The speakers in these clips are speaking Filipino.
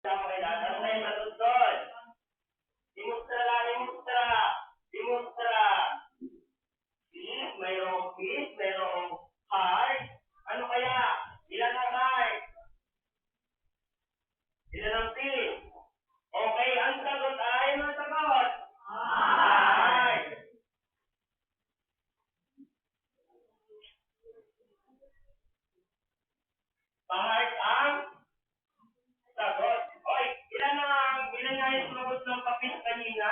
Okay, lahat ano kayo matutunan? Imustra lang, imustra. Imustra. Peace, mayroong peace, mayroong heart. Ano kaya? Ilan ang heart? Ilan ang peace? Okay, ang sagot ay mga sagot. Heart. Heart ang sagot. Oy, ilan ang ilan nga yung sumagot ng papis kanina?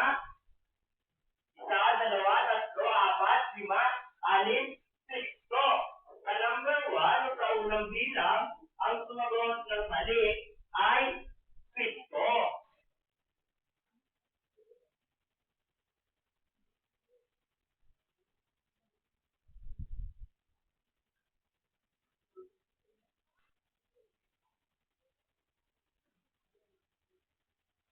Isa, dalawa, tatlo, apat, lima, anim, sixto. Sa number one, sa unang ang sumagot ng mali ay pito.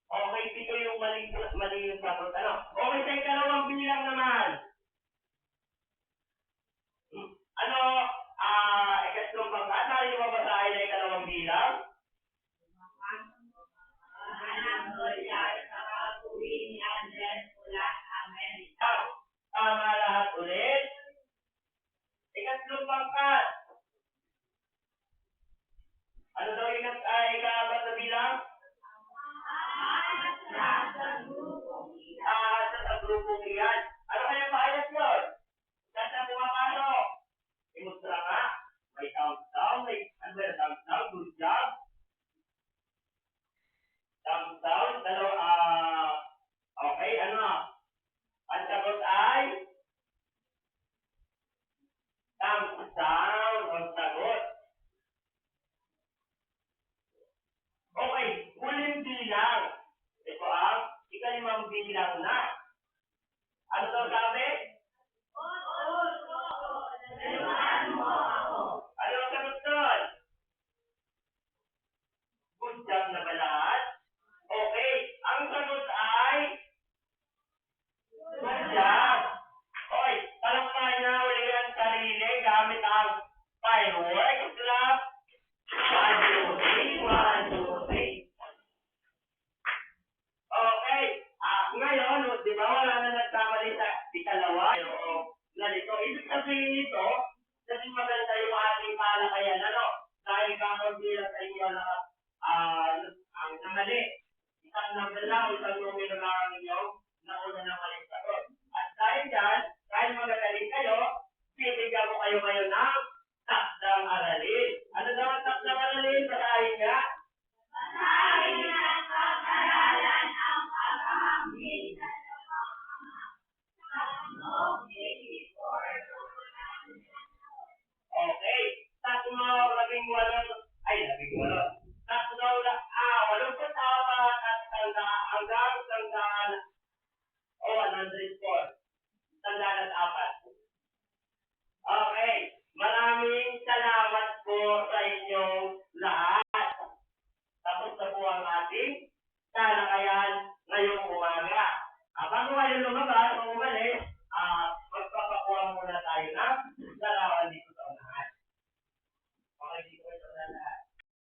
Okay, pito yung mali, mali yung sagot. Ano? Okay, sa ikalawang bilang naman. At. Sagot doon? Good job na sabihin nito, kasi maganda yung ating palakayan, ano? Dahil kakabilang sa inyo na ah, ang namali. Isang number lang, isang numero lang ang inyong nauna na mali sagot. At dahil dyan, kasama at tanda, hanggang tandaan, o, oh, 104. Tandaan at apat. Okay. Maraming salamat po sa inyong lahat. Tapos na po ang ating talakayan ngayong umaga. Bago kayo lumabas o umalis,